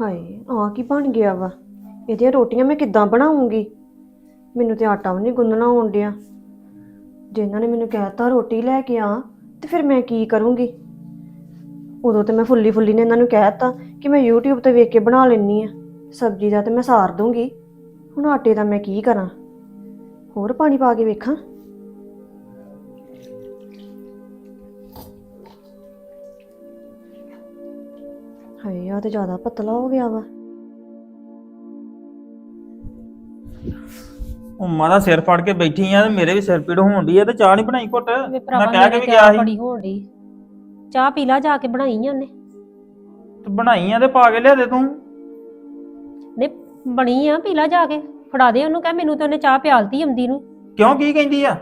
ਹਾਏ ਆ ਕੀ ਬਣ ਗਿਆ ਵਾ? ਇਹਦੀਆਂ ਰੋਟੀਆਂ ਮੈਂ ਕਿੱਦਾਂ ਬਣਾਉਂਗੀ? ਮੈਨੂੰ ਤੇ ਆਟਾ ਵੀ ਨਹੀਂ ਗੁੰਨਣਾ ਆਉਣ ਡਿਆ। ਜੇ ਇਹਨਾਂ ਨੇ ਮੈਨੂੰ ਕਹਿਤਾ ਰੋਟੀ ਲੈ ਕੇ ਆ, ਤੇ ਫਿਰ ਮੈਂ ਕੀ ਕਰੂੰਗੀ? ਉਦੋਂ ਤੇ ਮੈਂ ਫੁੱਲੀ ਫੁੱਲੀ ਨੇ ਇਹਨਾਂ ਨੂੰ ਕਹਿਤਾ ਕਿ ਮੈਂ YouTube ਤੇ ਵੇਖ ਕੇ ਬਣਾ ਲੈਣੀ ਆ। ਸਬਜ਼ੀ ਦਾ ਤੇ ਮੈਂ ਸਾਰ ਦੂੰਗੀ। ਹੁਣ ਆਟੇ ਦਾ ਮੈਂ ਕੀ ਕਰਾਂ? ਹੋਰ ਪਾਣੀ ਪਾ ਕੇ ਵੇਖਾਂ? ਹਾਏ ਆ ਤੇ ਜ਼ਿਆਦਾ ਪਤਲਾ ਹੋ ਗਿਆ ਵਾ। ਉਹ ਮਾਦਾ ਸਿਰ ਫੜ ਕੇ ਬੈਠੀ ਆ ਤੇ ਮੇਰੇ ਵੀ ਸਿਰ ਪੀੜ ਹੋਣ ਡਈ ਆ ਤੇ ਚਾਹ ਨਹੀਂ ਬਣਾਈ ਘੁੱਟ? ਵੇ ਮੈਂ ਭਰਾਵਾ ਕਹਿ ਕੇ ਵੀ ਗਿਆ ਸੀ। ਬੜੀ ਹੋਣ ਡਈ। ਚਾਹ ਪੀ ਲਾ ਜਾ ਕੇ ਬਣਾਈ ਆ ਉਹਨੇ। ਤੇ ਬਣਾਈ ਆ ਤੇ ਪਾ ਕੇ ਲਿਆ ਦੇ ਤੂੰ। ਨੇ ਬਣੀ ਆ ਪੀ ਲਾ ਜਾ ਕੇ। ਫੜਾ ਦੇ ਉਹਨੂੰ ਕਹਿ ਮੈਨੂੰ ਤੇ ਉਹਨੇ ਚਾਹ ਪਿਆਲਤੀ ਆਉਂਦੀ ਨੂੰ। ਕਿਉਂ ਕੀ ਕਹਿੰਦੀ ਆ?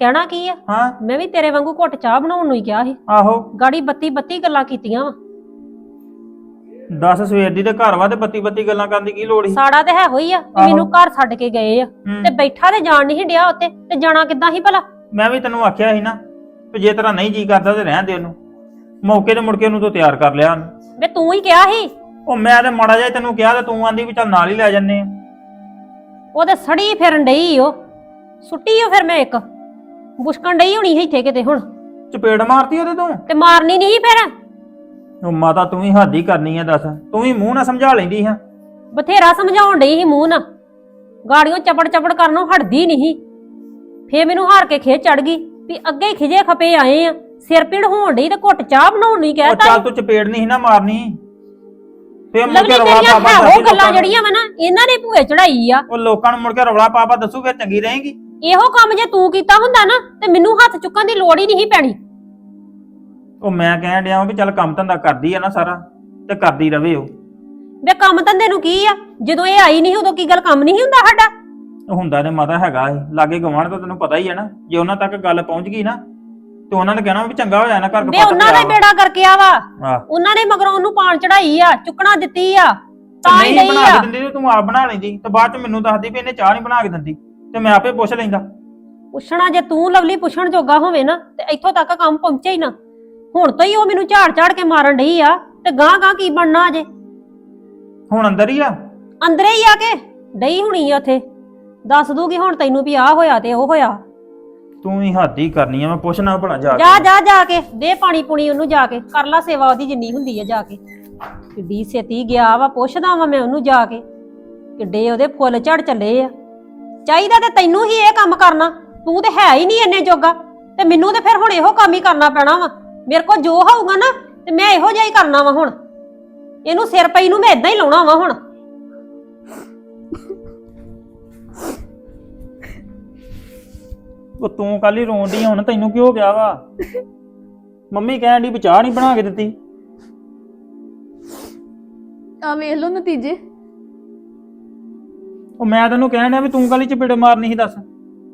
ਕਹਿਣਾ ਕੀ ਆ? ਹਾਂ। ਮੈਂ ਵੀ ਤੇਰੇ ਵਾਂਗੂ ਘੁੱਟ ਚਾਹ ਬਣਾਉਣ ਨੂੰ ਹੀ ਕਿਹਾ ਸੀ। ਆਹੋ। ਗਾੜੀ ਬੱਤੀ ਬੱਤੀ ਗੱਲਾਂ ਕੀਤੀਆਂ ਵਾ। ਦੱਸ ਸਵੇਰ ਦੀ ਤੇ ਘਰ ਵਾ ਤੇ ਬੱਤੀ ਬੱਤੀ ਗੱਲਾਂ ਕਰਨ ਦੀ ਕੀ ਲੋੜ ਸੀ? ਸਾੜਾ ਤੇ ਹੈ ਹੋਈ ਆ ਵੀ ਆਹੋ। ਮੈਨੂੰ ਘਰ ਛੱਡ ਕੇ ਗਏ ਆ। ਹੂੰ। ਤੇ ਬੈਠਾ ਤੇ ਜਾਣ ਨਹੀਂ ਡਿਆ ਉੱਤੇ ਤੇ ਜਾਣਾ ਕਿੱਦਾਂ ਸੀ ਭਲਾ? ਮੈਂ ਵੀ ਤੈਨੂੰ ਆਖਿਆ ਸੀ ਨਾ ਕਿ ਜੇ ਤੇਰਾ ਨਹੀਂ ਜੀ ਕਰਦਾ ਤੇ ਰਹਿਣ ਦੇ ਉਹਨੂੰ। ਮੌਕੇ ਤੇ ਮੁੜ ਕੇ ਉਹਨੂੰ ਤੂੰ ਤਿਆਰ ਕਰ ਲਿਆ ਉਹਨੂੰ। ਵੇ ਤੂੰ ਹੀ ਕਿਹਾ ਸੀ। ਉਹ ਮੈਂ ਤੇ ਮਾੜਾ ਜਿਹਾ ਤੈਨੂੰ ਕਿਹਾ ਤੇ ਤੂੰ ਆਂਦੀ ਵੀ ਚੱਲ ਨਾਲ ਹੀ ਲੈ ਜੰਨੇ ਆ। ਉਹ ਤੇ ਸੜੀ ਫਿਰਨ ਡਈ ਉਹ ਸੁੱਟੀ ਉਹ ਫਿਰ ਮੈਂ ਇੱਕ। ਬੁਸ਼ਕਣ ਡਈ ਹੋਣੀ ਸੀ ਇੱਥੇ ਕਿਤੇ ਹੁਣ। ਚਪੇੜ ਮਾਰਤੀ ਉਹਦੇ ਤੂੰ? ਤੇ ਮਾਰਨੀ ਨਹੀਂ ਫਿਰ? ਉਹ ਮਾਤਾ ਤੂੰ ਵੀ ਹੱਦ ਹੀ ਕਰਨੀ ਆ ਦੱਸ ਤੂੰ ਵੀ ਮੂੰਹ ਨਾਲ ਸਮਝਾ ਲੈਂਦੀ ਹਾਂ। ਬਥੇਰਾ ਸਮਝਾਉਣ ਡਈ ਸੀ ਮੂੰਹ ਨਾਲ। ਗਾੜੀਆਂ ਚਪੜ ਚਪੜ ਕਰਨੋਂ ਹਟਦੀ ਨਹੀਂ ਫੇਰ ਮੈਨੂੰ ਹਾਰ ਕੇ ਖੇ ਚੜ ਗਈ ਵੀ ਅੱਗੇ ਹੀ ਖਿਜੇ ਖਪੇ ਆਏ ਆ। ਸਿਰ ਪੀੜ ਹੋਣ ਡਈ ਤੇ ਘੁੱਟ ਚਾਹ ਬਣਾਉਣ ਨਹੀਂ ਉਹ ਕਹਿਤਾ ਚੱਲ ਤੂੰ ਚਪੇੜ ਨਹੀਂ ਸੀ ਨਾ ਮਾਰਨੀ। ਫੇਰ ਮੁੜ ਲਵਲੀ ਕੇ ਰੌਲਾ ਤੇਰੀਆਂ ਪਾਪਾ ਹੈ ਉਹ ਗੱਲਾਂ ਨੂੰ। ਜਿਹੜੀਆਂ ਵਾ ਨਾ ਇਹਨਾਂ ਨੇ ਭੂਏ ਚੜਾਈ ਆ। ਉਹ ਲੋਕਾਂ ਨੂੰ ਮੁੜ ਕੇ ਰੌਲਾ ਪਾਪਾ ਦੱਸੂ ਫਿਰ ਚੰਗੀ ਰਹੇਗੀ। ਇਹੋ ਕੰਮ ਜੇ ਤੂੰ ਕੀਤਾ ਹੁੰਦਾ ਨਾ ਤੇ ਮੈਨੂੰ ਹੱਥ ਚੁੱਕਣ ਦੀ ਲੋੜ ਹੀ ਨਹੀਂ ਸੀ ਪੈਣੀ। ਉਹ ਮੈਂ ਕਹਿਣ ਡਿਆ ਵਾਂ ਵੀ ਚੱਲ ਕੰਮ ਧੰਦਾ ਕਰਦੀ ਆ ਨਾ ਸਾਰਾ ਤੇ ਕਰਦੀ ਰਵੇ ਉਹ। ਵੇ ਕੰਮ ਧੰਦੇ ਨੂੰ ਕੀ ਆ? ਜਦੋਂ ਇਹ ਆਈ ਨਹੀਂ ਉਦੋਂ ਕੀ ਗੱਲ ਕੰਮ ਨਹੀਂ ਹੁੰਦਾ ਸਾਡਾ? ਉਹ ਹੁੰਦਾ ਨੇ ਮਾਤਾ ਹੈਗਾ ਇਹ ਲਾਗੇ ਗਵਾਂਢ ਤਾਂ ਤੈਨੂੰ ਪਤਾ ਹੀ ਹੈ ਨਾ ਜੇ ਉਹਨਾਂ ਤੱਕ ਗੱਲ ਪਹੁੰਚ ਗਈ ਨਾ ਤੇ ਉਹਨਾਂ ਨੇ ਕਹਿਣਾ ਵੀ ਚੰਗਾ ਹੋਇਆ ਨਾ ਘਰ ਕਪੱਤ ਉਹਨਾਂ ਨੇ ਬੇੜਾ ਕਰਕੇ ਆ ਵਾ। ਆਹ। ਉਹਨਾਂ ਨੇ ਮਗਰੋਂ ਉਹਨੂੰ ਪਾਣ ਚੜਾਈ ਆ ਚੁੱਕਣਾ ਦਿੱਤੀ ਆ ਤਾਂ ਹੀ ਨਹੀਂ ਲਈ ਬਣਾ ਆ। ਦਿੰਦੀ ਤੇ ਤੂੰ ਆਪ ਬਣਾ ਲੈਂਦੀ ਤੇ ਬਾਅਦ ਚ ਮੈਨੂੰ ਦੱਸਦੀ ਵੀ ਇਹਨੇ ਚਾਹ ਨਹੀਂ ਬਣਾ ਕੇ ਦਿੰਦੀ ਤੇ ਮੈਂ ਆਪੇ ਪੁੱਛ ਲੈਂਦਾ। ਪੁੱਛਣਾ ਜੇ ਤੂੰ ਲਵਲੀ ਪੁੱਛਣ ਜੋਗਾ ਹੋਵੇ ਨਾ ਤੇ ਇੱਥੋਂ ਤੱਕ ਕੰਮ ਪਹੁੰਚੇ ਹੀ ਨਾ। ਹੁਣ ਤੋਂ ਹੀ ਉਹ ਮੈਨੂੰ ਝਾੜ ਝਾੜ ਕੇ ਮਾਰਨ ਡਈ ਆ ਤੇ ਗਾਂ ਗਾਂ ਕੀ ਬਣਨਾ ਅਜੇ? ਹੁਣ ਅੰਦਰ ਹੀ ਆ? ਅੰਦਰੇ ਹੀ ਆ ਕੇ ਡਈ ਹੁਣੀ ਆ ਉੱਥੇ। ਦੱਸ ਦੂਗੀ ਹੁਣ ਤੈਨੂੰ ਵੀ ਆ ਹੋਇਆ ਤੇ ਉਹ ਹੋਇਆ। ਤੂੰ ਹੀ ਹੱਦ ਹੀ ਕਰਨੀ ਆ ਮੈਂ ਪੁੱਛਣਾ ਭਲਾ ਜਾ ਕੇ। ਜਾ ਜਾ ਜਾ ਕੇ ਦੇ ਪਾਣੀ ਪੁਣੀ ਉਹਨੂੰ ਜਾ ਕੇ ਕਰ ਲਾ ਸੇਵਾ ਉਹਦੀ ਜਿੰਨੀ ਹੁੰਦੀ ਆ ਜਾ ਕੇ। ਕਿੱਡੀ ਛੇਤੀ ਗਿਆ ਵਾ ਪੁੱਛਦਾ ਵਾ ਮੈਂ ਉਹਨੂੰ ਜਾ ਕੇ ਕਿੱਡੇ ਉਹਦੇ ਫੁੱਲ ਝੜ ਚੱਲੇ ਆ। ਚਾਹੀਦਾ ਤੇ ਤੈਨੂੰ ਹੀ ਇਹ ਕੰਮ ਕਰਨਾ ਤੂੰ ਤੇ ਹੈ ਹੀ ਨਹੀਂ ਇੰਨੇ ਜੋਗਾ ਤੇ ਮੈਨੂੰ ਤੇ ਫਿਰ ਹੁਣ ਇਹੋ ਕੰਮ ਹੀ ਕਰਨਾ ਪੈਣਾ ਵਾ। ਮੇਰੇ ਕੋਲ ਜੋ ਹੋਊਗਾ ਨਾ ਤੇ ਮੈਂ ਇਹੋ ਜਿਹਾ ਹੀ ਕਰਨਾ ਵਾ ਹੁਣ। ਇਹਨੂੰ ਸਿਰ ਪਈ ਨੂੰ ਮੈਂ ਇਦਾਂ ਹੀ ਲਾਉਣਾ ਵਾ ਹੁਣ। ਉਹ ਤੂੰ ਕੱਲ ਹੀ ਰੋਣ ਡਈ ਆ, ਹੁਣ ਤੈਨੂੰ ਕੀ ਹੋ ਗਿਆ ਵਾ? ਮੰਮੀ ਕਹਿਣ ਦੀ ਵੀ ਚਾਹ ਨਹੀਂ ਬਣਾ ਕੇ ਦਿੱਤੀ। ਆ ਵੇਖ ਲਓ ਨਤੀਜੇ। ਉਹ ਮੈਂ ਤੈਨੂੰ ਕਹਿਣ ਡਿਆ ਵੀ ਤੂੰ ਕੱਲ ਹੀ ਚਪੇੜ ਮਾਰਨੀ ਸੀ ਦੱਸ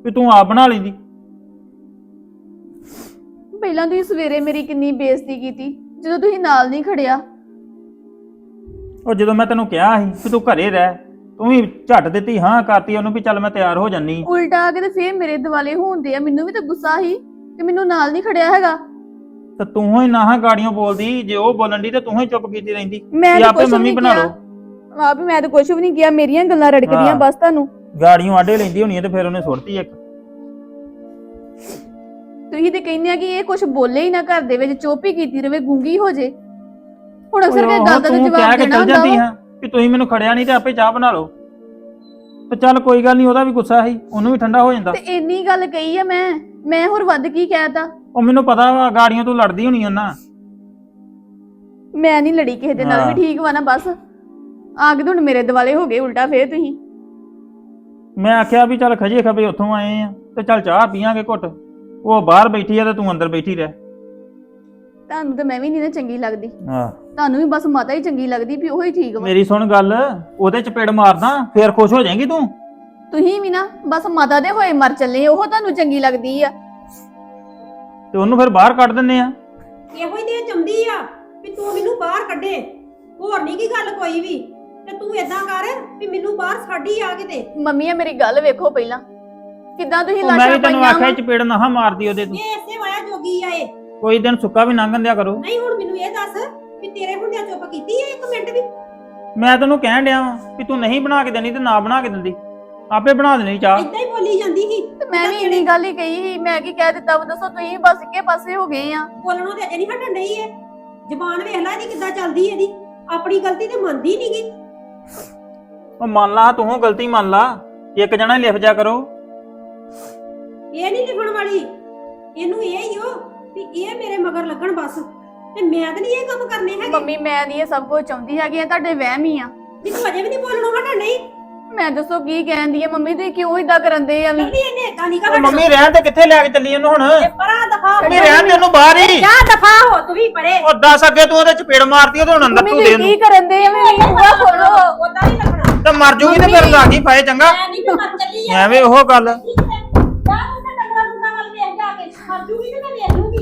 ਵੀ ਤੂੰ ਆਪ ਬਣਾ ਲੈਂਦੀ। ਪਹਿਲਾਂ ਤੁਸੀਂ ਸਵੇਰੇ ਮੇਰੀ ਕਿੰਨੀ ਬੇਇੱਜ਼ਤੀ ਕੀਤੀ? ਜਦੋਂ ਤੁਸੀਂ ਨਾਲ ਨਹੀਂ ਖੜਿਆ। ਉਹ ਜਦੋਂ ਮੈਂ ਤੈਨੂੰ ਕਿਹਾ ਸੀ ਕਿ ਤੂੰ ਘਰੇ ਰਹਿ ਤੂੰ ਵੀ ਝੱਟ ਦਿੱਤੀ ਹਾਂ ਕਰਤੀ ਉਹਨੂੰ ਵੀ ਚੱਲ ਮੈਂ ਤਿਆਰ ਹੋ ਜਾਨੀ ਉਲਟਾ ਆ ਕੇ ਤੇ ਫੇਰ ਮੇਰੇ ਦਿਵਾਲੇ ਹੁੰਦੇ ਆ ਮੈਨੂੰ ਵੀ ਤਾਂ ਗੁੱਸਾ ਸੀ ਕਿ ਮੈਨੂੰ ਨਾਲ ਨਹੀਂ ਖੜਿਆ ਹੈਗਾ। ਤੇ ਤੂੰ ਹੀ ਨਾ ਗਾੜੀਆਂ ਬੋਲਦੀ ਜੇ ਉਹ ਬੋਲਣ ਦੀ ਤੇ ਤੂੰ ਹੀ ਚੁੱਪ ਕੀਤੀ ਰਹਿੰਦੀ। ਮੈਂ ਤਾਂ ਆਪੇ ਵੀ ਮੰਮੀ ਬਣਾ ਲਓ। ਵੀ ਮੈਂ ਤਾਂ ਕੁਝ ਵੀ ਨਹੀਂ ਕਿਹਾ ਮੇਰੀਆਂ ਗੱਲਾਂ ਰੜਕਦੀਆਂ ਹਾਂ। ਬਸ ਤੁਹਾਨੂੰ। ਗਾੜੀਆਂ ਆਡੇ ਲੈਂਦੀ ਹੋਣੀ ਆ ਤੇ ਫਿਰ ਉਹਨੇ ਸੁੱਟਤੀ ਇੱਕ। ਤੁਸੀਂ ਤੇ ਕਹਿੰਦੇ ਆ ਕਿ ਇਹ ਕੁਝ ਬੋਲੇ ਹੀ ਨਾ ਘਰ ਦੇ ਵਿੱਚ ਚੁੱਪ ਕੀਤੀ ਰਵੇ ਗੂੰਗੀ ਹੋ ਜੇ। ਹੁਣ ਅਕਸਰ ਕੇ ਗੱਲ ਦਾ ਤਾਂ ਜਵਾਬ ਦੇਣਾ ਹੁੰਦਾ ਜਾਂਦੀ ਵਾ। ਹਾਂ ਕਿ ਤੁਸੀਂ ਮੈਨੂੰ ਖੜਿਆ ਨਹੀਂ ਤੇ ਆਪੇ ਚਾਹ ਬਣਾ ਲਓ। ਤੇ ਚੱਲ ਕੋਈ ਗੱਲ ਨਹੀਂ ਉਹਦਾ ਵੀ ਗੁੱਸਾ ਸੀ ਉਹਨੂੰ ਵੀ ਠੰਡਾ ਹੋ ਜਾਂਦਾ। ਤੇ ਇੰਨੀ ਗੱਲ ਕਹੀ ਆ ਮੈਂ ਮੈਂ ਹੋਰ ਵੱਧ ਕੀ ਕਹਿਤਾ? ਉਹ ਮੈਨੂੰ ਪਤਾ ਵਾ ਗਾੜੀਆਂ ਤੂੰ ਲੜਦੀ ਹੋਣੀ ਆ ਨਾ। ਮੈਂ ਨਹੀਂ ਲੜੀ ਕਿਸੇ ਦੇ ਨਾਲ ਹਾਂ। ਵੀ ਠੀਕ ਵਾ ਨਾ ਬਸ। ਆ ਕੇ ਹੁਣ ਮੇਰੇ ਦਿਵਾਲੇ ਹੋ ਗਏ ਉਲਟਾ ਫੇਰ ਤੁਸੀਂ। ਮੈਂ ਆਖਿਆ ਵੀ ਚੱਲ ਖਜੇ ਖਬੇ ਉੱਥੋਂ ਆਏ ਆ ਤੇ ਚੱਲ ਚਾਹ ਪੀਾਂਗੇ ਘੁੱਟ। ਉਹ ਬਾਹਰ ਬੈਠੀ ਆ ਤੇ ਤੂੰ ਅੰਦਰ ਬੈਠੀ ਰਹਿ। ਤੁਹਾਨੂੰ ਤਾਂ ਮੈਂ ਵੀ ਨਹੀਂ ਨਾ ਚੰਗੀ ਲੱਗਦੀ। ਹਾਂ। ਤੁਹਾਨੂੰ ਵੀ ਬਸ ਮਾਤਾ ਹੀ ਚੰਗੀ ਲੱਗਦੀ ਵੀ ਉਹੀ ਠੀਕ ਵਾ। ਮੇਰੀ ਸੁਣ ਗੱਲ ਉਹਦੇ ਚਪੇੜ ਮਾਰਦਾ ਫੇਰ ਖੁਸ਼ ਹੋ ਜਾਏਂਗੀ ਤੂੰ? ਤੁਸੀਂ ਵੀ ਨਾ ਬਸ ਮਾਤਾ ਦੇ ਹੋਏ ਮਰ ਚੱਲੇ ਉਹ ਤੁਹਾਨੂੰ ਚੰਗੀ ਲੱਗਦੀ ਆ। ਤੇ ਉਹਨੂੰ ਫਿਰ ਬਾਹਰ ਕੱਢ ਦਿੰਨੇ ਆ। ਇਹੋ ਹੀ ਤੇ ਚੰਦੀ ਆ ਵੀ ਤੂੰ ਮੈਨੂੰ ਬਾਹਰ ਕੱਢੇ। ਹੋਰ ਨਹੀਂ ਕੀ ਗੱਲ ਕੋਈ ਵੀ। ਤੇ ਤੂੰ ਏਦਾਂ ਕਰ ਵੀ ਮੈਨੂੰ ਬਾਹਰ ਛੱਡੀ ਆ ਕਿਤੇ। ਮੰਮੀ ਆ ਮੇਰੀ ਗੱਲ ਵੇਖੋ ਪਹਿਲਾਂ। ਕਿੱਦਾਂ ਤੁਸੀਂ ਮੈਂ ਲਾਸ਼ਾਂ ਵੀ ਤੈਨੂੰ ਪਾਈਆਂ ਆਖਿਆ ਵਾਂ। ਚਪੇੜ ਨਾ ਮਾਰਦੀ ਉਹਦੇ ਤੂੰ। ਇਹ ਇਸੇ ਵਾਇਆ ਜੋਗੀ ਆ ਇਹ। ਕੋਈ ਦਿਨ ਸੁੱਕਾ ਵੀ ਲੰਘਣ ਦਿਆ ਕਰੋ। ਨਹੀਂ ਹੁਣ ਮੈਨੂੰ ਇਹ ਦੱਸ ਵੀ ਤੇਰੇ ਹੁੰਦਿਆਂ ਚੁੱਪ ਕੀਤੀ ਐ ਇੱਕ ਮਿੰਟ ਵੀ? ਮੈਂ ਤੈਨੂੰ ਕਹਿਣ ਡਿਆ ਵਾਂ ਕਿ ਤੂੰ ਨਹੀਂ ਬਣਾ ਕੇ ਦੇਣੀ ਤੇ ਨਾ ਬਣਾ ਕੇ ਦਿੰਦੀ। ਆਪੇ ਬਣਾ ਦੇਣੀ ਚਾਹ। ਏਦਾਂ ਹੀ ਬੋਲੀ ਜਾਂਦੀ ਸੀ। ਤੇ ਮੈਂ ਵੀ ਇੰਨੀ ਗੱਲ ਹੀ ਕਹੀ ਸੀ ਮੈਂ ਕੀ ਕਹਿ ਦਿੱਤਾ ਵਾ ਦੱਸੋ ਤੁਸੀਂ ਬਸ ਇੱਕੇ ਪਾਸੇ ਹੋ ਗਏ ਆ। ਬੋਲਣੋਂ ਤੇ ਅਜੇ ਨਹੀਂ ਹਟਣ ਡਈ ਏ। ਜ਼ਬਾਨ ਵੇਖ ਲੈ ਇਹਦੀ ਕਿੱਦਾਂ ਚੱਲਦੀ ਇਹਦੀ। ਆਪਣੀ ਗਲਤੀ ਤੇ ਮੰਨਦੀ ਨਹੀਂਗੀ ਉਹ ਮੰਨ ਲਾ ਤੂੰ ਗਲਤੀ ਮੰਨ ਲਾ। ਇੱਕ ਜਣਾ ਹੀ ਲਿਖ ਜਾ ਕਰੋ। ਇਹ ਨਹੀਂ ਲਿਖਣ ਵਾਲੀ। ਇਹਨੂੰ ਇਹ ਹੀ ਹੋ ਵੀ ਇਹ ਮੇਰੇ ਮਗਰ ਲੱਗਣ ਬਸ। ਤੇ ਮੈਂ ਤਾਂ ਨਹੀਂ ਇਹ ਕੰਮ ਕਰਨੇ ਹੈਗੇ। ਮੰਮੀ ਮੈਂ ਨਹੀਂ ਇਹ ਸਭ ਕੁਝ ਚਾਹੁੰਦੀ ਹੈਗੀ ਇਹ ਤੁਹਾਡੇ ਵਹਿਮ ਹੀ ਆ। ਵੀ ਤੂੰ ਅਜੇ ਵੀ ਨਹੀਂ ਬੋਲਣੋਂ ਹਟਣ ਡਈ ਮੈਂ ਦੱਸੋ ਕੀ ਕਹਿੰਦੀ ਹੈ ਮੰਮੀ ਤੁਸੀਂ ਕਿਉਂ ਇਦਾਂ ਕਰੰਦੇ ਆ? ਵੀ ਨਹੀਂ ਇਹਨੇ ਏਦਾਂ ਨਹੀਂ ਉਹ ਕਰਨਾ ਮੰਮੀ ਰਹਿਣ ਤੇ ਕਿੱਥੇ ਲੈ ਕੇ ਚੱਲੀ ਉਹਨੂੰ ਹੁਣ? ਪਰਾਂ ਦਫਾ ਮੰਮੀ ਰਹਿਣ ਦੇ ਉਹਨੂੰ ਬਾਹਰ ਹੀ। ਜਾ ਦਫਾ ਹੋ ਤੂੰ ਵੀ ਪਰੇ। ਉਹ ਦੱਸ ਅੱਗੇ ਤੂੰ ਉਹਦੇ ਚਪੇੜ ਮਾਰਦੀ ਉਹਦੇ ਹੁਣ ਅੰਦਰ ਮੰਮੀ ਤੂੰ ਦੇ ਤੁਸੀਂ ਕੀ ਨੂੰ ਕਰੰਦੇ ਆ? ਵੀ ਬੂਆ ਖੋਲੋ। ਉਦਾਂ ਨਹੀਂ ਲੱਗਣਾ। ਤੇ ਮਰ ਜੂਗੀ ਤੇ ਫਿਰ ਲਾਗੀ ਫਾਇ ਚੰਗਾ। ਮੈਂ ਨਹੀਂ ਤੇ ਮਰ ਚੱਲੀ ਆ। ਐਵੇਂ ਉਹ ਗੱਲ।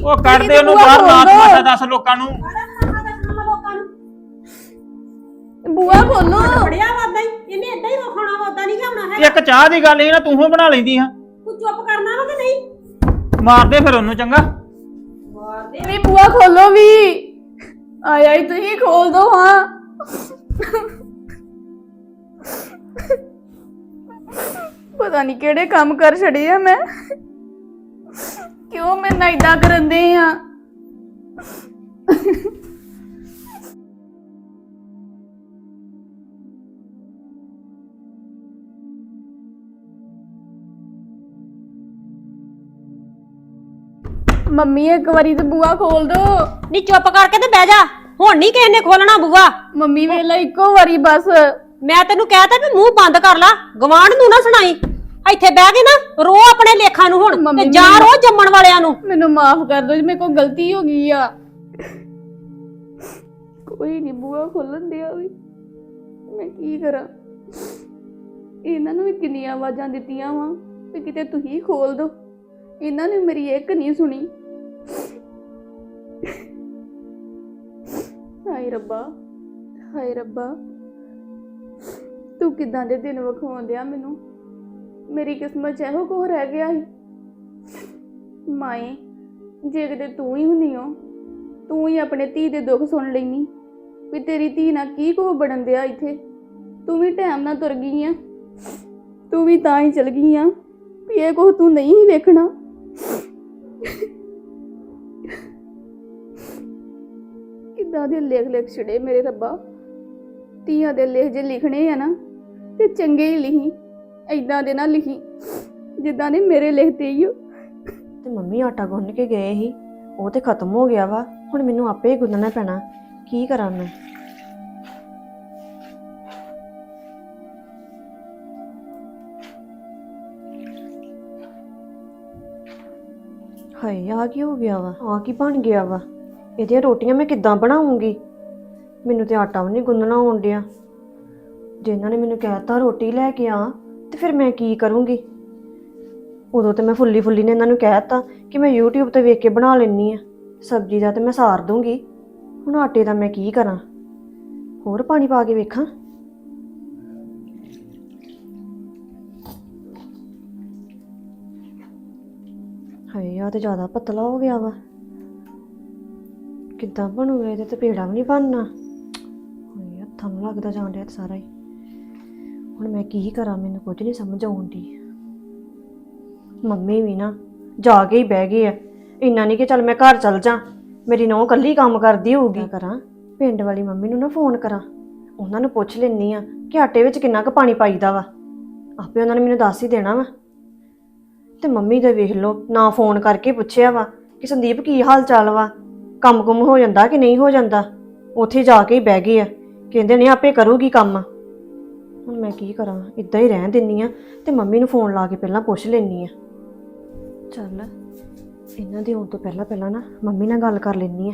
ਉਹ ਕੱਢ ਦੇ ਉਹਨੂੰ ਬੂਹਾ ਬਾਹਰ ਨਾ। ਤਮਾਸ਼ਾ ਦੱਸ ਲੋਕਾਂ ਨੂੰ। ਬੂਆ ਖੋਲੋ ਫੜਿਆ ਵਾਦਾ ਹੀ ਇਹਨੇ ਏਦਾਂ ਹੀ ਰੋਖਣਾ ਵਾਦਾ ਨਹੀਂ ਖਾਣਾ ਹੈ ਇੱਕ ਚਾਹ ਦੀ ਗੱਲ ਇਹ ਨਾ ਤੂੰ ਹੀ ਬਣਾ ਲੈਂਦੀ ਹਾਂ ਤੂੰ ਚੁੱਪ ਕਰਨਾ ਵਾ ਕਿ ਨਹੀਂ? ਮਾਰ ਦੇ ਫਿਰ ਉਹਨੂੰ ਚੰਗਾ। ਮਾਰ ਦੇ ਵੀ ਬੂਆ ਖੋਲੋ ਵੀ। ਆਏ ਆਈ ਤੁਸੀਂ ਖੋਲ ਦੋ ਹਾਂ। ਪਤਾ ਨਹੀਂ ਕਿਹੜੇ ਕੰਮ ਕਰ ਛੜੇ ਆ ਮੈਂ। ਕਿਉਂ ਮੈਂ ਨਾ ਇਦਾਂ ਕਰੰਦੇ ਆ? ਮੰਮੀ ਇੱਕ ਵਾਰੀ ਤੇ ਬੂਆ ਖੋਲ ਦੋ। ਨਹੀਂ ਚੁੱਪ ਕਰਕੇ ਤੇ ਬਹਿ ਜਾ। ਹੁਣ ਨਹੀਂ ਕਿਸੇ ਨੇ ਖੋਲਣਾ ਬੂਆ ਮੰਮੀ ਵੇਲਾ ਇੱਕੋ ਵਾਰੀ ਬਸ। ਮੈਂ ਤੈਨੂੰ ਕਹਿਤਾ ਵੀ ਮੂੰਹ ਬੰਦ ਕਰ ਲਾ। ਗਵਾਂਢ ਨੂੰ ਨਾ ਸੁਣਾਈ। ਇੱਥੇ ਬਹਿ ਕੇ ਨਾ ਰੋ ਆਪਣੇ ਲੇਖਾਂ ਨੂੰ ਹੁਣ ਮੰਮੀ ਤੇ ਜਾ ਮੈਨੂੰ- ਰੋ ਜੰਮਣ ਵਾਲਿਆਂ ਨੂੰ। ਮੈਨੂੰ ਮਾਫ ਕਰ ਦਿਓ ਜੀ ਮੇਰੇ ਕੋਲ ਗਲਤੀ ਹੋ ਗਈ ਆ। ਕੋਈ ਨਹੀਂ ਬੂਆ ਖੋਲਣ ਦਿਆ ਵੀ। ਮੈਂ ਕੀ ਕਰਾਂ? ਇਹਨਾਂ ਨੂੰ ਵੀ ਕਿੰਨੀਆਂ ਆਵਾਜ਼ਾਂ ਦਿੱਤੀਆਂ ਵਾ ਵੀ ਕਿਤੇ ਤੁਸੀਂ ਖੋਲ ਦੋ। ਇਹਨਾਂ ਨੇ ਮੇਰੀ ਇੱਕ ਨਹੀਂ ਸੁਣੀ। ਹਾਏ ਰੱਬਾ ਹਾਏ ਰੱਬਾ। ਤੂੰ ਕਿਦਾਂ ਦੇ ਦਿਨ ਵਿਖਾਉਂਦਿਆ ਮੈਨੂੰ? ਮੇਰੀ ਕਿਸਮਤ 'ਚ ਇਹੋ ਕੁਝ ਰਹਿ ਗਿਆ ਸੀ। ਮਾਏ ਜੇ ਕਿਤੇ ਤੂੰ ਹੀ ਹੁੰਨੀ ਹੋ ਤੂੰ ਹੀ ਆਪਣੇ ਧੀ ਦੇ ਦੁੱਖ ਸੁਣ ਲੈਨੀ ਵੀ ਤੇਰੀ ਧੀ ਨਾਲ ਕੀ ਕੁਝ ਬਣਨ ਦਿਆ ਇੱਥੇ? ਤੂੰ ਵੀ ਟਾਈਮ ਨਾਲ ਤੁਰ ਗਈ ਆ। ਤੂੰ ਵੀ ਤਾਂ ਹੀ ਚਲ ਗਈ ਆ ਵੀ ਇਹ ਕੁਝ ਤੂੰ ਨਹੀਂ ਵੇਖਣਾ। ਕਿੱਦਾਂ ਦੇ ਲੇਖ ਲਿਖ ਛੜੇ ਮੇਰੇ ਰੱਬਾ। ਧੀਆਂ ਦੇ ਲੇਖ ਜੇ ਲਿਖਣੇ ਆ ਨਾ, ਤੇ ਚੰਗੇ ਹੀ ਲਿਖੀ। ਐਦਾਂ ਦੇ ਨਾ ਲਿਖੀ, ਜਿੱਦਾਂ ਨੇ ਮੇਰੇ ਲਿਖਦੇ ਹੀ ਹੋ ਤੇ ਮੰਮੀ ਆਟਾ ਗੁੰਨ ਕੇ ਗਏ ਸੀ, ਉਹ ਤੇ ਖਤਮ ਹੋ ਗਿਆ ਵਾ, ਹੁਣ ਮੈਨੂੰ ਆਪੇ ਹੀ ਗੁੰਨਣਾ ਪੈਣਾ, ਕੀ ਕਰਾਂ ਮੈਂ? ਹਾਏ, ਆ ਕੀ ਹੋ ਗਿਆ ਵਾ? ਆ ਕੀ ਬਣ ਗਿਆ ਵਾ? ਇਹਦੀਆਂ ਰੋਟੀਆਂ ਮੈਂ ਕਿੱਦਾਂ ਬਣਾਉਂਗੀ? ਮੈਨੂੰ ਤੇ ਆਟਾ ਵੀ ਨਹੀਂ ਗੁੰਨਣਾ ਆਉਣ ਡਿਆ। ਜੇ ਇਹਨਾਂ ਨੇ ਮੈਨੂੰ ਕਹਿਤਾ ਰੋਟੀ ਲੈ ਕੇ ਆ ਫਿਰ ਮੈਂ ਕੀ ਕਰੂੰਗੀ? ਉਦੋਂ ਤੇ ਮੈਂ ਫੁੱਲੀ ਫੁੱਲੀ ਨੇ ਇਹਨਾਂ ਨੂੰ ਕਹਿਤਾ ਕਿ ਮੈਂ YouTube ਤੇ ਵੇਖ ਕੇ ਬਣਾ ਲੈਣੀ ਆ ਸਬਜ਼ੀ ਦਾ ਤੇ ਮੈਂ ਸਾਰ ਦੂੰਗੀ ਹੁਣ ਆਟੇ ਦਾ ਮੈਂ ਕੀ ਕਰਾਂ? ਹੋਰ ਪਾਣੀ ਪਾ ਕੇ ਵੇਖਾਂ? ਹਾਏ ਆ ਤੇ ਜ਼ਿਆਦਾ ਪਤਲਾ ਹੋ ਗਿਆ ਵਾ। ਕਿੱਦਾਂ ਬਣੂਗਾ ਇਹਦੇ ਤੇ ਪੇੜਾ ਵੀ ਨਹੀਂ ਬਣਨਾ? ਹਾਏ, ਹੱਥਾਂ ਨੂੰ ਲੱਗਦਾ ਜਾਣ ਡਿਆ ਤੇ ਸਾਰਾ ਹੀ। ਹੁਣ ਮੈਂ ਕੀ ਕਰਾਂ ਮੈਨੂੰ ਕੁਝ ਨਹੀਂ ਸਮਝ ਆਉਂਦੀ ਮੰਮੀ ਵੀ ਨਾ ਜਾ ਕੇ ਹੀ ਬਹਿ ਗਏ ਆ। ਇੰਨਾ ਨਹੀਂ ਕਿ ਚੱਲ ਮੈਂ ਘਰ ਚੱਲ ਜਾ ਮੇਰੀ ਨੌਂ ਕੱਲੀ ਕੰਮ ਕਰਦੀ ਹੋਊਗੀ। ਕਰਾਂ? ਪਿੰਡ ਵਾਲੀ ਮੰਮੀ ਨੂੰ ਨਾ ਫੋਨ ਕਰਾਂ। ਉਹਨਾਂ ਨੂੰ ਪੁੱਛ ਲੈਣੀ ਆ ਕਿ ਆਟੇ ਵਿੱਚ ਕਿੰਨਾ ਕੁ ਪਾਣੀ ਪਾਈਦਾ ਵਾ। ਆਪੇ ਉਹਨਾਂ ਨੇ ਮੈਨੂੰ ਦੱਸ ਹੀ ਦੇਣਾ ਵਾ। ਤੇ ਮੰਮੀ ਦੇ ਵੇਖ ਲਓ ਨਾ ਫੋਨ ਕਰਕੇ ਪੁੱਛਿਆ ਵਾ ਕਿ ਸੰਦੀਪ ਕੀ ਹਾਲ ਚਾਲ ਵਾ? ਕੰਮ ਕੁਮ ਹੋ ਜਾਂਦਾ ਕਿ ਨਹੀਂ ਹੋ ਜਾਂਦਾ? ਉੱਥੇ ਜਾ ਕੇ ਹੀ ਬਹਿ ਗਏ ਆ। ਕਹਿੰਦੇ ਨੇ ਆਪੇ ਕਰੂਗੀ ਕੰਮ। ਹੁਣ ਮੈਂ ਕੀ ਕਰਾਂ? ਇਦਾਂ ਹੀ ਰਹਿਣ ਦਿੰਨੀ ਆ ਤੇ ਮੰਮੀ ਨੂੰ ਫੋਨ ਲਾ ਕੇ ਪਹਿਲਾਂ ਪੁੱਛ ਲੈਣੀ ਆ। ਚੱਲ, ਇਹਨਾਂ ਦੇ ਆਉਣ ਤੋਂ ਪਹਿਲਾਂ ਪਹਿਲਾਂ ਨਾ ਮੰਮੀ ਨਾਲ ਗੱਲ ਕਰ ਲੈਣੀ ਆ।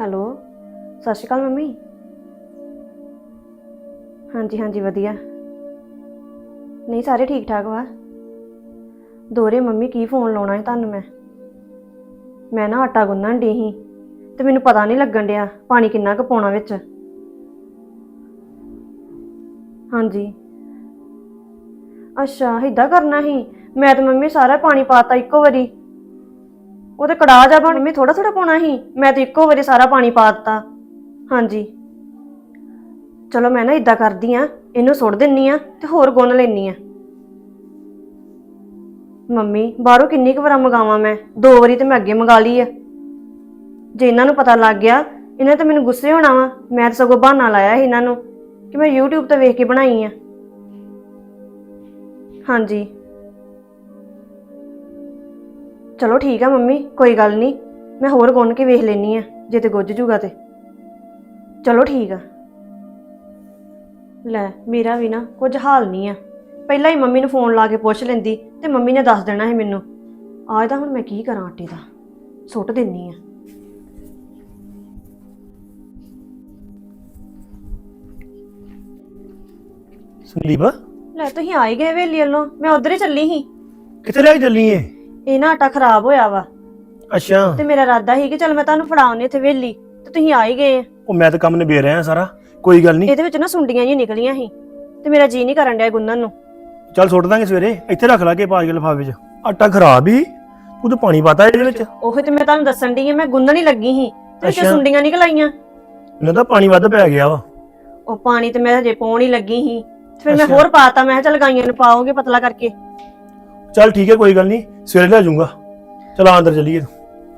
ਹੈਲੋ, ਸਤਿ ਸ਼੍ਰੀ ਅਕਾਲ ਮੰਮੀ। ਹਾਂਜੀ ਹਾਂਜੀ, ਵਧੀਆ। ਨਹੀਂ, ਸਾਰੇ ਠੀਕ ਠਾਕ ਵਾ? ਦੋਰੇ ਮੰਮੀ ਕੀ ਫੋਨ ਲਾਉਣਾ ਹੈ ਤੁਹਾਨੂੰ ਮੈਂ? ਮੈਂ ਨਾ ਆਟਾ ਗੁੰਨਣ ਡਈ ਸੀ ਤੇ ਮੈਨੂੰ ਪਤਾ ਨਹੀਂ ਲੱਗਣ ਡਿਆ ਪਾਣੀ ਕਿੰਨਾ ਕੁ ਪਾਉਣਾ ਵਿੱਚ। ਹਾਂਜੀ। ਅੱਛਾ, ਏਦਾਂ ਕਰਨਾ ਸੀ। ਮੈਂ ਤਾਂ ਮੰਮੀ ਸਾਰਾ ਪਾਣੀ ਪਾਤਾ ਇੱਕੋ ਵਾਰੀ। ਉਹ ਤੇ ਕੜਾਹ ਜਾ ਬਣ ਮੈਂ ਥੋੜਾ ਥੋੜਾ ਪਾਉਣਾ ਸੀ। ਮੈਂ ਤਾਂ ਇੱਕੋ ਵਾਰੀ ਸਾਰਾ ਪਾਣੀ ਪਾ ਦਿੱਤਾ। ਹਾਂਜੀ। ਚਲੋ ਮੈਂ ਨਾ ਇਦਾਂ ਕਰਦੀ ਆ, ਇਹਨੂੰ ਸੁੱਟ ਦਿੰਨੀ ਆ ਤੇ ਹੋਰ ਗੁੰਨ ਲੈਣੀ ਆ। ਮੰਮੀ, ਬਾਹਰੋਂ ਕਿੰਨੀ ਕੁ ਵਾਰ ਮੰਗਾਵਾਂ ਮੈਂ? ਦੋ ਵਾਰੀ ਤੇ ਮੈਂ ਅੱਗੇ ਮੰਗਾ ਲਈ ਆ। ਜੇ ਇਹਨਾਂ ਨੂੰ ਪਤਾ ਲੱਗ ਗਿਆ, ਇਹਨਾਂ ਤਾਂ ਮੈਨੂੰ ਗੁੱਸੇ ਹੋਣਾ ਵਾ। ਮੈਂ ਤਾਂ ਸਗੋਂ ਬਹਾਨਾ ਲਾਇਆ ਸੀ ਇਹਨਾਂ ਨੂੰ ਕਿ ਮੈਂ YouTube ਤੇ ਵੇਖ ਕੇ ਬਣਾਈ ਆ। ਹਾਂਜੀ। ਚਲੋ ਠੀਕ ਆ ਮੰਮੀ, ਕੋਈ ਗੱਲ ਨਹੀਂ। ਮੈਂ ਹੋਰ ਗੁੰਨ ਕੇ ਵੇਖ ਲੈਣੀ ਆ, ਜੇ ਤੇ ਗੁੱਝ ਜੂਗਾ ਤੇ। ਚਲੋ ਠੀਕ ਆ। ਲੈ, ਮੇਰਾ ਵੀ ਨਾ ਕੁਝ ਹਾਲ ਨਹੀਂ ਆ। ਪਹਿਲਾਂ ਹੀ ਮੰਮੀ ਨੂੰ ਫੋਨ ਲਾ ਕੇ ਪੁੱਛ ਲੈਂਦੀ ਤੇ ਮੰਮੀ ਨੇ ਦੱਸ ਦੇਣਾ ਸੀ ਮੈਨੂੰ। ਆਜ ਤਾਂ ਹੁਣ ਮੈਂ ਕੀ ਕਰਾਂ ਆਟੇ ਦਾ? ਸੁੱਟ ਦਿੰਨੀ ਆ। ਸੰਦੀਪ? ਲੈ ਤੁਸੀਂ ਆ ਹੀ ਗਏ ਵੇਲੀ ਵੱਲੋਂ। ਮੈਂ ਉਧਰ ਹੀ ਚੱਲੀ ਸੀ। ਕਿੱਥੇ ਲੈ ਕੇ ਚੱਲੀ ਏ? ਇਹ ਨਾ ਆਟਾ ਖਰਾਬ ਹੋਇਆ ਵਾ। ਅੱਛਾ। ਤੇ ਮੇਰਾ ਇਰਾਦਾ ਸੀ ਕਿ ਚਲ ਮੈਂ ਤੁਹਾਨੂੰ ਫੜਾਉਣੀ ਇੱਥੇ ਵੇਲੀ ਤੇ ਤੁਸੀਂ ਆ ਹੀ ਗਏ। ਆ। ਉਹ ਮੈਂ ਤਾਂ ਕੰਮ ਨਿਬੇੜ ਰਿਹਾ ਸਾਰਾ। ਕੋਈ ਗੱਲ ਨਹੀਂ ਇਹਦੇ ਵਿੱਚ ਨਾ ਸੁੰਡੀਆਂ ਜੀ ਨਿਕਲੀਆਂ ਸੀ। ਤੇ ਮੇਰਾ ਜੀ ਨਹੀਂ ਕਰਨ ਡਿਆ ਗੁੰਨਣ ਨੂੰ। ਚੱਲ ਸੁੱਟ ਦਾਂਗੇ ਸਵੇਰੇ ਇੱਥੇ ਰੱਖ ਲਾ ਕੇ ਪਾ ਕੇ ਲਿਫਾਫੇ 'ਚ। ਆਟਾ ਖਰਾਬ ਹੀ ਤੂੰ ਤਾਂ ਪਾਣੀ ਪਾਤਾ ਇਹਦੇ ਵਿੱਚ। ਉਹ ਤੇ ਮੈਂ ਤੁਹਾਨੂੰ ਦੱਸਣ ਦੀ ਮੈਂ ਗੁੰਨਣ ਹੀ ਲੱਗੀ ਸੀ। ਤੇ ਅੱਛਾ। ਸੁੰਡੀਆਂ ਨਿਕਲ ਆਈਆਂ ਇਹਨਾਂ ਦਾ ਪਾਣੀ ਵੱਧ ਪੈ ਗਿਆ ਵਾ। ਉਹ ਪਾਣੀ ਤੇ ਮੈਂ ਹਜੇ ਪਾਉਣ ਹੀ ਲੱਗੀ ਸੀ। ਤੇ ਫਿਰ ਮੈਂ ਅੱਛਾ। ਹੋਰ ਪਾਤਾ ਮੈਂ ਕਿਹਾ ਚੱਲ ਗਾਈਆਂ ਨੂੰ ਪਾਓਗੇ ਪਤਲਾ ਕਰਕੇ। ਚੱਲ ਠੀਕ ਹੈ ਕੋਈ ਗੱਲ ਨਹੀਂ ਸਵੇਰੇ ਲੈ ਜਾਊਂਗਾ। ਚਲ ਅੰਦਰ ਚੱਲੀਏ।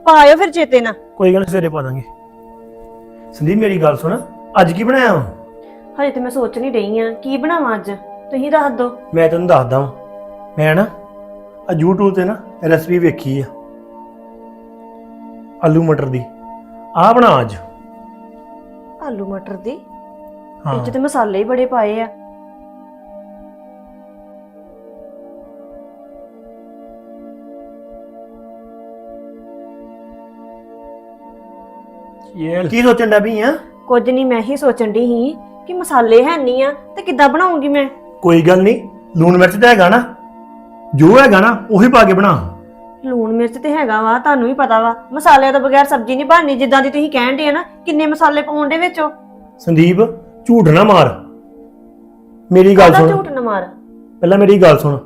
ਪਾਇਓ ਫਿਰ ਚੇਤੇ ਨਾ ਕੋਈ ਗੱਲ ਨੀ ਸਵੇਰੇ ਪਾ ਦਾਂਗੇ। ਸੰਦੀਪ ਮੇਰੀ ਗੱਲ ਸੁਣ ਅੱਜ ਕੀ ਬਣਾਇਆ ਵਾ? ਹਜੇ ਤੇ ਮੈਂ ਸੋਚ ਨਹੀਂ ਰਹੀ ਆ ਕੀ ਬਣਾਵਾਂ ਅੱਜ? ਤੁਸੀਂ ਦੱਸ ਦਿਓ। ਮੈਂ ਤੈਨੂੰ ਦੱਸਦਾ ਵਾਂ। ਮੈਂ ਨਾ ਆ YouTube ਤੇ ਨਾ ਰੈਸਪੀ ਵੇਖੀ ਆ। ਆਲੂ ਮਟਰ ਦੀ। ਆ ਬਣਾ ਅੱਜ। ਆਲੂ ਮਟਰ ਦੀ? ਹਾਂ। ਵਿੱਚ ਤੇ ਮਸਾਲੇ ਹੀ ਬੜੇ ਪਾਏ ਆ। ਇਹ ਕੀ ਸੋਚਣ ਡਿਆ ਵੀ ਆ? ਕੁਝ ਨਹੀਂ ਮੈਂ ਹੀ ਸੋਚਣ ਦੀ ਸੀ ਕਿ ਮਸਾਲੇ ਹੈ ਨਹੀਂ ਆ ਤੇ ਕਿੱਦਾਂ ਬਣਾਉਂਗੀ ਮੈਂ? ਕੋਈ ਗੱਲ ਨਹੀਂ ਲੂਣ ਮਿਰਚ ਤਾਂ ਹੈਗਾ ਨਾ ਜੋ ਹੈਗਾ ਨਾ ਉਹੀ ਪਾ ਕੇ ਬਣਾ। ਲੂਣ ਮਿਰਚ ਤੇ ਹੈਗਾ ਵਾ ਤੁਹਾਨੂੰ ਵੀ ਪਤਾ ਵਾ ਮਸਾਲਿਆਂ ਤੋਂ ਬਗੈਰ ਸਬਜ਼ੀ ਨਹੀਂ ਬਣਨੀ ਜਿੱਦਾਂ ਦੀ ਤੁਸੀਂ ਕਹਿਣ ਦੇ ਆ ਨਾ ਕਿੰਨੇ ਮਸਾਲੇ ਪਾਉਣ ਦੇ ਵਿੱਚੋਂ? ਸੰਦੀਪ ਝੂਠ ਨਾ ਮਾਰ। ਮੇਰੀ ਗੱਲ ਕਾਹਦਾ ਸੁਣ। ਝੂਠ ਨਾ ਮਾਰ? ਪਹਿਲਾਂ ਮੇਰੀ ਗੱਲ ਸੁਣ।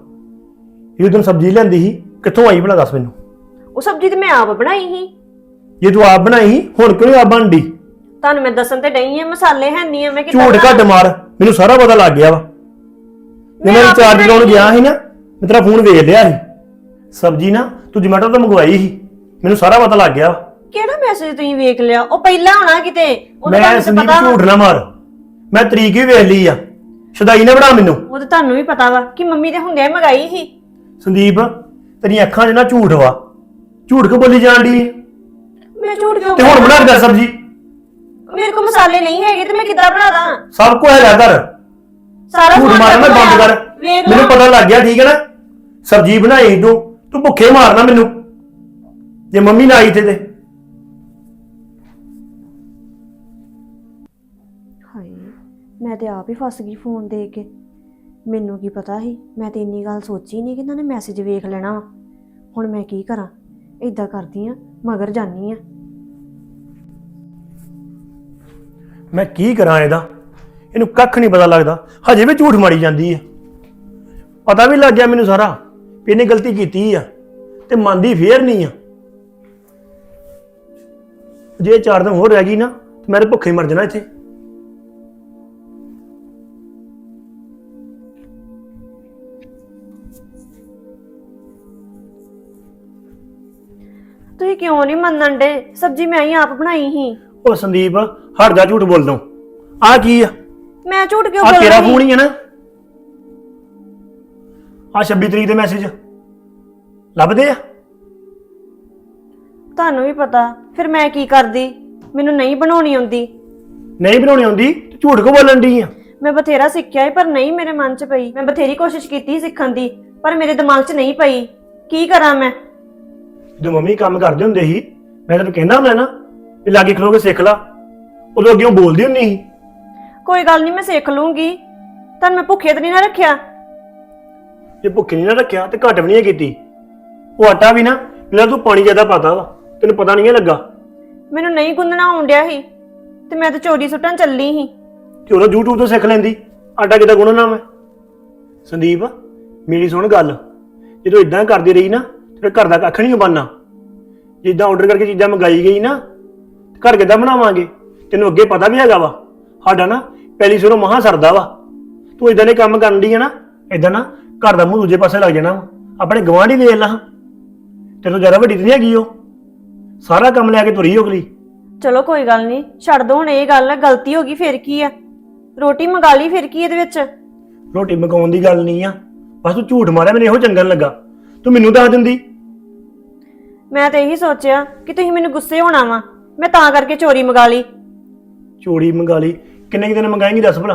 ਇਹ ਦਿਨ ਸਬਜ਼ੀ ਲੈਂਦੀ ਸੀ ਕਿੱਥੋਂ ਆਈ ਭਲਾ ਦੱਸ ਮੈਨੂੰ? ਉਹ ਸਬਜ਼ੀ ਤੇ ਮੈਂ ਆਪ ਬਣਾਈ ਸੀ। ਜੇ ਤੂੰ ਆਪ ਬਣਾਈ ਸੀ, ਹੁਣ ਕਿਉਂ ਨੀ ਆਪ ਬਣਦੀ? ਤੁਹਾਨੂੰ ਮੈਂ ਦੱਸਣ ਤੇ ਡਈ ਆ ਮਸਾਲੇ ਹੈ ਨਹੀਂ ਆ ਮੈਂ ਕਿੱਦਾਂ ਝੂਠ ਬਣਾ- ਘੱਟ ਮਾਰ। ਮੈਨੂੰ ਸਾਰਾ ਪਤਾ ਲੱਗ ਗਿਆ ਵਾ। ਮੈਂ ਮੈਂ ਰਿਚਾਰਜ ਕਰਾਉਣ ਗਿਆ ਸੀ ਨਾ ਮੈਂ ਤੇਰਾ ਫੋਨ ਵੇਖ ਲਿਆ ਸੀ। ਸਬਜ਼ੀ ਨਾ ਤੂੰ ਜਮੈਟੋ ਤੋਂ ਮੰਗਵਾਈ ਸੀ। ਮੈਨੂੰ ਸਾਰਾ ਪਤਾ ਲੱਗ ਗਿਆ। ਕਿਹੜਾ ਮੈਸੇਜ ਤੁਸੀਂ ਵੇਖ ਲਿਆ? ਉਹ ਪਹਿਲਾਂ ਹੋਣਾ ਕਿਤੇ ਉਹ ਤਾਂ ਮੈਂ ਤੁਹਾਨੂੰ ਸੰਦੀਪ ਪਤਾ ਝੂਠ ਨਾ ਮਾਰ। ਮੈਂ ਤਰੀਕ ਵੀ ਵੇਖ ਲਈ ਆ। ਸ਼ਦਾਈ ਨਾ ਬਣਾ ਮੈਨੂੰ। ਉਹ ਤਾਂ ਤੁਹਾਨੂੰ ਵੀ ਪਤਾ ਵਾ ਕਿ ਮੰਮੀ ਦੇ ਹੁੰਦਿਆਂ ਹੀ ਮੰਗਾਈ ਸੀ। ਸੰਦੀਪ ਤੇਰੀਆਂ ਅੱਖਾਂ 'ਚ ਨਾ ਝੂਠ ਵਾ। ਝੂਠ ਕਿਉਂ ਬੋਲੀ ਜਾਣ ਦੀ ਮੈਂ ਝੂਠ ਕਿਉਂ ਤੇ ਹੁਣ ਬਣਾ ਦੱਸ ਸਬਜ਼ੀ। ਮੇਰੇ ਕੋਲ ਮਸਾਲੇ ਨਹੀਂ ਹੈਗੇ ਤੇ ਮੈਂ ਕਿੱਦਾਂ ਬਣਾਦਾ ਸਭ ਕੁਝ ਹੈਗਾ ਘਰ। ਸਾਰਾ ਝੂਠ ਮਾਰਨਾ ਬੰਦ ਕਰ। ਵੇਖ ਮੈਨੂੰ ਪਤਾ ਲੱਗ ਗਿਆ ਠੀਕ ਹੈ ਨਾ? ਸਬਜ਼ੀ ਬਣਾਈ ਤੂੰ। ਤੂੰ ਭੁੱਖੇ ਮਾਰਨਾ ਮੈਨੂੰ। ਜੇ ਮੰਮੀ ਨਾ ਆਈ ਤੇ ਤੇ। ਹਾਏ ਮੈਂ ਤੇ ਆਪ ਹੀ ਫਸ ਗਈ ਫੋਨ ਦੇ ਕੇ। ਮੈਨੂੰ ਕੀ ਪਤਾ ਸੀ? ਮੈਂ ਤੇ ਇੰਨੀ ਗੱਲ ਸੋਚੀ ਨਹੀਂ ਕਿ ਇਹਨਾਂ ਨੇ ਮੈਸੇਜ ਵੇਖ ਲੈਣਾ ਵਾ। ਹੁਣ ਮੈਂ ਕੀ ਕਰਾਂ? ਇਦਾਂ ਕਰਦੀ ਆ ਮਗਰ ਜਾਨੀ ਆ। ਮੈਂ ਕੀ ਕਰਾਂ ਇਹਦਾ? ਇਹਨੂੰ ਕੱਖ ਨਹੀਂ ਪਤਾ ਲੱਗਦਾ। ਹਜੇ ਵੀ ਝੂਠ ਮਾਰੀ ਜਾਂਦੀ ਹੈ ਪਤਾ ਵੀ ਲੱਗ ਗਿਆ ਮੈਨੂੰ ਸਾਰਾ ਵੀ ਇਹਨੇ ਗਲਤੀ ਕੀਤੀ ਆ ਤੇ ਮੰਨਦੀ ਫੇਰ ਨਹੀਂ ਆ। ਜੇ ਚਾਰ ਦਿਨ ਹੋਰ ਰਹਿ ਗਈ ਨਾ ਤੇ ਮੈਂ ਤੇ ਭੁੱਖੇ ਮਰ ਜਾਣਾ ਇੱਥੇ। ਤੁਸੀਂ ਕਿਉਂ ਨਹੀਂ ਮੰਨਣ ਦੇ ਸਬਜ਼ੀ ਮੈਂ ਹੀ ਆਪ ਬਣਾਈ ਸੀ। ਉਹ ਸੰਦੀਪ ਹਟ ਜਾ ਝੂਠ ਬੋਲਦੋਂ ਆ ਕੀ ਆ? ਮੈਂ ਝੂਠ ਕਿਉਂ ਆ ਤੇਰਾ? ਫੋਨ ਹੀ ਹੈ ਨਾ। ਆ 26 ਤਰੀਕ ਦੇ ਮੈਸੇਜ ਲੱਭਦੇ ਆ? ਤੁਹਾਨੂੰ ਵੀ ਪਤਾ ਫਿਰ ਮੈਂ ਕੀ ਕਰਦੀ? ਮੈਨੂੰ ਨਹੀਂ ਬਣਾਉਣੀ ਆਉਂਦੀ। ਨਹੀਂ ਬਣਾਉਣੀ ਆਉਂਦੀ ਤੇ ਝੂਠ ਕੋ ਬੋਲਣ ਦੀ ਆ? ਮੈਂ ਬਥੇਰਾ ਸਿੱਖਿਆ ਹੈ ਪਰ ਨਹੀਂ ਮੇਰੇ ਮਨ 'ਚ ਪਈ। ਮੈਂ ਬਥੇਰੀ ਕੋਸ਼ਿਸ਼ ਕੀਤੀ ਸਿੱਖਣ ਦੀ ਪਰ ਮੇਰੇ ਦਿਮਾਗ 'ਚ ਨਹੀਂ ਪਈ। ਕੀ ਕਰਾਂ ਮੈਂ? ਜਦੋਂ ਮੰਮੀ ਕੰਮ ਕਰਦੇ ਹੁੰਦੇ ਸੀ ਮੈਂ ਤੈਨੂੰ ਕਹਿੰਦਾ ਹੁੰਦਾ ਨਾ ਵੀ ਲਾਗੇ ਖਲੋ ਕੇ ਸਿੱਖ ਲਾ। ਉਦੋਂ ਅੱਗੇ ਉਹ ਬੋਲਦੀ ਹੁੰਦੀ ਸੀ। ਕੋਈ ਗੱਲ ਨਹੀਂ ਮੈਂ ਸਿੱਖ ਲੂੰਗੀ। ਤਾਂ ਮੈਂ ਭੁੱਖੇ ਤੇ ਨਹੀਂ ਨਾ ਰੱਖਿਆ? ਜੇ ਭੁੱਖੇ ਨਹੀਂ ਨਾ ਰੱਖਿਆ ਤੇ ਘੱਟ ਵੀ ਨਹੀਂ ਕੀਤੀ। ਉਹ ਆਟਾ ਵੀ ਨਾ ਪਹਿਲਾਂ ਤੂੰ ਪਾਣੀ ਜ਼ਿਆਦਾ ਪਾਤਾ ਵਾ ਤੈਨੂੰ ਪਤਾ ਨਹੀਂ ਲੱਗਾ। ਮੈਨੂੰ ਨਹੀਂ ਗੁੰਨਣਾ ਆਉਣ ਡਿਆ ਸੀ ਤੇ ਮੈਂ ਤਾਂ ਚੋਰੀ ਸੁੱਟਣ ਚੱਲੀ ਸੀ। ਕਿ ਉਹ YouTube ਤੋਂ ਸਿੱਖ ਲੈਂਦੀ ਆਟਾ ਕਿੱਦਾਂ ਗੁੰਨਣਾ ਮੈਂ? ਸੰਦੀਪ ਮੇਰੀ ਸੁਣ ਗੱਲ। ਜਦੋਂ ਇਦਾਂ ਕਰਦੀ ਰਹੀ ਨਾ ਤੇ ਘਰ ਦਾ ਕੱਖ ਨਹੀਂ ਬਣਨਾ। ਜਿੱਦਾਂ ਆਰਡਰ ਕਰਕੇ ਚੀਜ਼ਾਂ ਮੰਗਾਈ ਗਈ ਨਾ ਤੇ ਘਰ ਕਿੱਦਾਂ ਬਣਾਵਾਂਗੇ? ਤੈਨੂੰ ਅੱਗੇ ਪਤਾ ਵੀ ਹੈਗਾ ਵਾ। ਸਾਡਾ ਨਾ ਪਹਿਲੀ ਸਿਰੋਂ ਮਹਾ ਸਰਦਾ ਵਾ। ਤੂੰ ਇਦਾਂ ਦੇ ਕੰਮ ਕਰਨ ਦੀ ਹੈ ਨਾ ਇਦਾਂ ਨਾ ਘਰ ਦਾ ਮੂੰਹ ਦੂਜੇ ਪਾਸੇ ਲੱਗ ਜਾਣਾ ਵਾ। ਆਪਣੇ ਗਵਾਂਢੀ ਵੇਖ ਲਾ। ਤੇਰੇ ਜ਼ਿਆਦਾ ਵੱਡੀ ਤੇ ਨਹੀਂ ਹੈਗੀ ਉਹ। ਸਾਰਾ ਕੰਮ ਲੈ ਕੇ ਤੁਰੀ ਹੋਗਲੀ ਚਲੋ ਕੋਈ ਗੱਲ ਨਹੀਂ ਛੱਡ ਦੋ ਹੁਣ ਇਹ ਗੱਲ ਗਲਤੀ ਹੋ ਗਈ ਫਿਰ ਕੀ ਆ? ਰੋਟੀ ਮੰਗਾ ਲਈ ਫਿਰ ਕੀ ਇਹਦੇ ਵਿੱਚ? ਰੋਟੀ ਮਕਾਉਣ ਦੀ ਗੱਲ ਨਹੀਂ ਆ। ਬਸ ਤੂੰ ਝੂਠ ਮਾਰਿਆ ਮੈਨੂੰ ਇਹੋ ਚੰਗਾ ਨੀ ਲੱਗਾ। ਤੂੰ ਮੈਨੂੰ ਦੱਸ ਦਿੰਦੀ। ਮੈਂ ਤਾਂ ਇਹੀ ਸੋਚਿਆ ਕਿ ਤੁਸੀਂ ਮੈਨੂੰ ਗੁੱਸੇ ਹੋਣਾ ਵਾ। ਮੈਂ ਤਾਂ ਕਰਕੇ ਚੋਰੀ ਮੰਗਾ ਲਈ। ਚੋੜੀ ਮੰਗਾ ਲਈ। ਕਿੰਨੇ ਕੁ ਦਿਨ ਮੰਗਾਏਂਗੀ ਦੱਸ ਭਲਾ?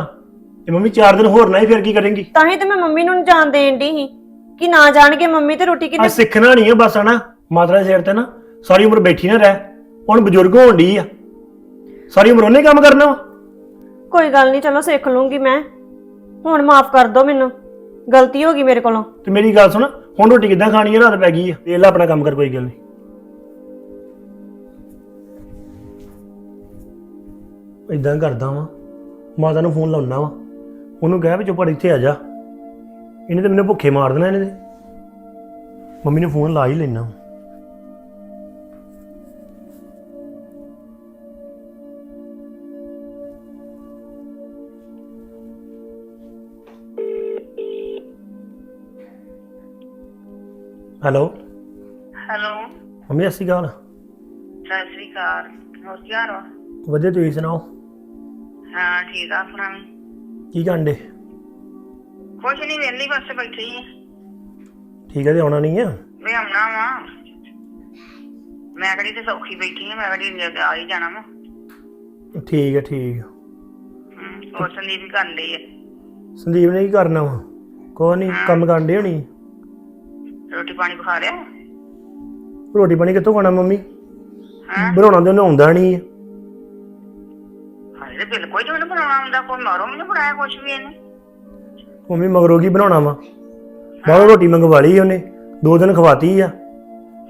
ਤੇ ਮੰਮੀ 4 ਦਿਨ ਹੋਰ ਨਾ ਹੀ ਫਿਰ ਕੀ ਕਰੇਂਗੀ? ਤਾਂ ਹੀ ਤੇ ਮੈਂ ਮੰਮੀ ਨੂੰ ਨੀ ਜਾਣ ਦੇਣ ਦੀ ਸੀ। ਕਿ ਨਾ ਜਾਣਗੇ ਮੰਮੀ ਤੇ ਰੋਟੀ ਆ ਕਿੰਨੇ ਸਿੱਖਣਾ ਨਹੀਂ ਆ ਬਸ ਹਨਾ? ਮਾਤਰਾ ਦੇ ਸਿਰ ਤੇ ਨਾ ਸਾਰੀ ਉਮਰ ਬੈਠੀ ਨਾ ਰਹਿ। ਹੁਣ ਬਜ਼ੁਰਗ ਹੋਣ ਡਈ ਆ। ਸਾਰੀ ਉਮਰ ਉਹਨੇ ਕੰਮ ਕਰਨਾ ਵਾ। ਕੋਈ ਗੱਲ ਨਹੀਂ ਚਲੋ ਸਿੱਖ ਲੂੰਗੀ ਮੈਂ। ਹੁਣ ਮਾਫ ਕਰ ਦਿਓ ਮੈਨੂੰ। ਗਲਤੀ ਹੋ ਗਈ ਮੇਰੇ ਕੋਲੋਂ। ਤੇ ਮੇਰੀ ਗੱਲ ਸੁਣ ਹੁਣ ਰੋਟੀ ਕਿੱਦਾਂ ਖਾਣੀ ਆ ਰਾਤ ਪੈ ਗਈ ਆ। ਵੇਖ ਲੈ ਆਪਣਾ ਕੰਮ ਕਰ ਕੋਈ ਗੱਲ ਨਹੀਂ ਇਦਾਂ ਕਰਦਾ ਵਾਂ। ਮਾਤਾ ਨੂੰ ਫੋਨ ਲਾਉਣਾ ਵਾ। ਉਹਨੂੰ ਕਹਿ ਵੀ ਚੁੱਪ ਕਰ ਇੱਥੇ ਆ ਜਾ। ਇਹਨੇ ਤੇ ਮੈਨੂੰ ਭੁੱਖੇ ਮਾਰ ਦੇਣਾ ਇਹਨੇ ਤੇ। ਮੰਮੀ ਨੂੰ ਫੋਨ ਲਾ ਹੀ ਲੈਣਾ ਹੈਲੋ। ਹੈਲੋ। ਮੰਮੀ ਸਤਿ ਸ਼੍ਰੀ ਅਕਾਲ। ਸਤਿ ਸ੍ਰੀ ਅਕਾਲ। ਹੋਰ ਕੀ ਹਾਲ ਵਾ ਵਧੀਆ ਤੁਸੀਂ ਸੁਣਾਓ? ਹਾਂ ਠੀਕ ਆ ਆਪਣਾ। ਵੀ ਕੀ ਕਰਦੇ ਕੁਛ ਨਹੀਂ ਵਿਹਲੀ ਬਸ ਬੈਠੀ ਆ। ਠੀਕ ਹੈ ਤੇ ਆਉਣਾ ਨਹੀਂ ਆ? ਮੈਂ ਆਉਣਾ ਵਾ। ਮੈਂ ਕਿਹੜੀ ਤੇ ਸੌਖੀ ਬੈਠੀ ਆ ਮੈਂ ਕਿਹੜੀ ਆ ਹੀ ਜਾਣਾ ਵਾ। ਠੀਕ ਹੈ ਠੀਕ ਆ। ਹਮ, ਹੋਰ ਸੰਦੀਪ ਵੀ ਕਰਨ ਲਈ ਆ? ਸੰਦੀਪ ਨੇ ਕੀ ਕਰਨਾ ਵਾ? ਕੋਈ ਨਹੀਂ ਕੰਮ ਕਰਨ ਡਈ ਹੋਣੀ? ਰੋਟੀ ਪਾਣੀ ਖਾ ਲਿਆ? ਰੋਟੀ ਪਾਣੀ ਕਿੱਥੋਂ ਖਾਣਾ ਮੰਮੀ? ਹਾਂ? ਬਣਾਉਣਾ ਤੇ ਉਹਨੂੰ ਆਉਂਦਾ ਨਹੀਂ ਹਾਲੇ ਤੇ ਬਿਲਕੁਲ ਨਹੀਂ ਬਣਾਉਣਾ ਹੁੰਦਾ ਕੋਈ ਮਾਰੋ ਮੈਨੂੰ ਬਣਾਇਆ ਕੁਛ ਵੀ ਇਹਨੇ। ਮੰਮੀ ਮਗਰੋਂ ਕੀ ਬਣਾਉਣਾ ਵਾ? ਬਾਹਰੋਂ ਰੋਟੀ ਮੰਗਵਾ ਲਈ ਉਹਨੇ ਦੋ ਦਿਨ ਖਵਾਤੀ ਆ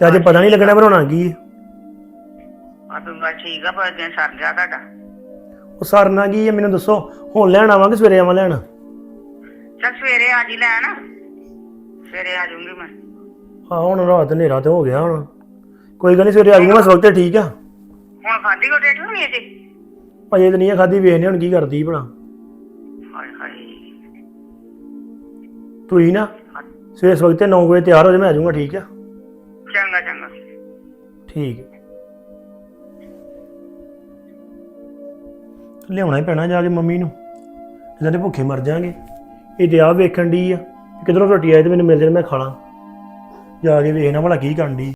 ਤੇ ਅੱਜ ਪਤਾ ਨਹੀਂ ਲੱਗਣਾ ਬਣਾਉਣਾ ਕੀ ਆ। ਆ ਤੂੰ ਗੱਲ ਠੀਕ ਆ ਪਰ ਦਿਨ ਸਰ ਗਿਆ ਤੁਹਾਡਾ। ਉਹ ਸਰਨਾ ਕੀ ਆ ਮੈਨੂੰ ਦੱਸੋ ਹੁਣ ਲੈਣ ਆਵਾਂਗੇ ਸਵੇਰੇ ਆਵਾਂ ਲੈਣ? ਚੱਲ ਸਵੇਰੇ ਆ ਜੀ ਲੈਣ ਸਵੇਰੇ ਆ ਜਾਊਂਗੀ ਮੈਂ। ਹਾਂ ਹੁਣ ਰਾਤ ਹਨੇਰਾ ਤੇ ਹੋ ਗਿਆ ਹੁਣ। ਕੋਈ ਗੱਲ ਨਹੀਂ ਸਵੇਰੇ ਆ ਜਾਊਂਗਾ ਮੈਂ ਵਕਤ ਠੀਕ ਆ। ਹੁਣ ਖਾਦੀ ਕੋ ਡੇਟ ਹੋਣੀ ਅਜੇ ਤਾਂ ਨਹੀਂ ਖਾਦੀ ਵੇਖਨੇ ਹੁਣ ਕੀ ਕਰਦੀ ਭਲਾ। ਹਾਏ ਹਾਏ। ਤੂੰ ਹੀ ਨਾ ਸਵੇਰੇ ਇਸ ਵਕਤ 9 ਵਜੇ ਤਿਆਰ ਹੋ ਜਾ ਮੈਂ ਆ ਜਾਊਂਗਾ ਠੀਕ ਆ? ਚੰਗਾ ਚੰਗਾ। ਠੀਕ। ਹੈ ਲਿਆਉਣਾ ਹੀ ਪੈਣਾ ਜਾ ਕੇ ਮੰਮੀ ਨੂੰ। ਇਦਾਂ ਦੇ ਭੁੱਖੇ ਮਰ ਜਾਾਂਗੇ ਇਹ ਤੇ ਆ ਵੇਖਣ ਦੀ ਆ ਕਿਧਰੋਂ ਰੋਟੀ ਆਏ ਤੇ ਮੈਨੂੰ ਮਿਲ ਜਾਣ ਮੈਂ ਖਾ ਲਾਂ। ਜਾ ਕੇ ਵੇਖਣਾ ਭਲਾ ਕੀ ਕਰਨ ਦੀ